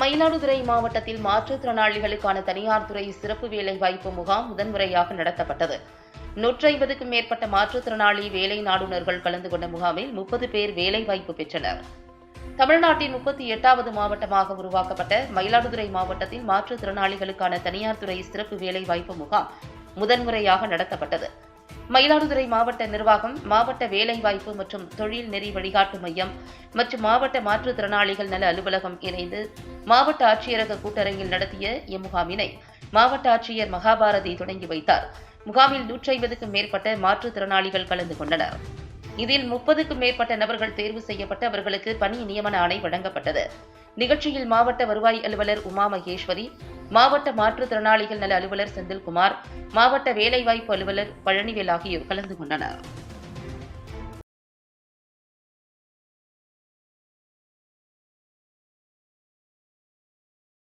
மயிலாடுதுறை மாவட்டத்தில் மாற்றுத்திறனாளிகளுக்கான தனியார் துறை சிறப்பு வேலை வாய்ப்பு முகாம் முதன்முறையாக நடத்தப்பட்டது. நூற்றி ஐம்பதுக்கும் மேற்பட்ட மாற்றுத்திறனாளி வேலை நாடுநர்கள் கலந்து கொண்ட முகாமில் முப்பது பேர் வேலை வாய்ப்பு பெற்றனர். தமிழ்நாட்டின் முப்பத்தி எட்டாவது மாவட்டமாக உருவாக்கப்பட்ட மயிலாடுதுறை மாவட்டத்தில் மாற்றுத்திறனாளிகளுக்கான தனியார் துறை சிறப்பு வேலை வாய்ப்பு முகாம் முதன்முறையாக நடத்தப்பட்டது. மயிலாடுதுறை மாவட்ட நிர்வாகம் மாவட்ட வேலைவாய்ப்பு மற்றும் தொழில் நெறி வழிகாட்டு மையம் மற்றும் மாவட்ட மாற்றுத்திறனாளிகள் நல அலுவலகம் இணைந்து மாவட்ட ஆட்சியரக கூட்டரங்கில் நடத்திய இம்முகாமினை மாவட்ட ஆட்சியர் மகாபாரதி தொடங்கி வைத்தார். முகாமில் நூற்றி ஐம்பதுக்கும் மேற்பட்ட மாற்றுத்திறனாளிகள் கலந்து கொண்டனர். இதில் முப்பதுக்கும் மேற்பட்ட நபர்கள் தேர்வு செய்யப்பட்டு அவர்களுக்கு பணி நியமன ஆணை வழங்கப்பட்டது. நிகழ்ச்சியில் மாவட்ட வருவாய் அலுவலர் உமா மகேஸ்வரி மாவட்ட மாற்றுத்திறனாளிகள் நல அலுவலர் செந்தில்குமார் மாவட்ட வேலைவாய்ப்பு அலுவலர் பழனிவேல் ஆகியோர் கலந்து கொண்டனர்.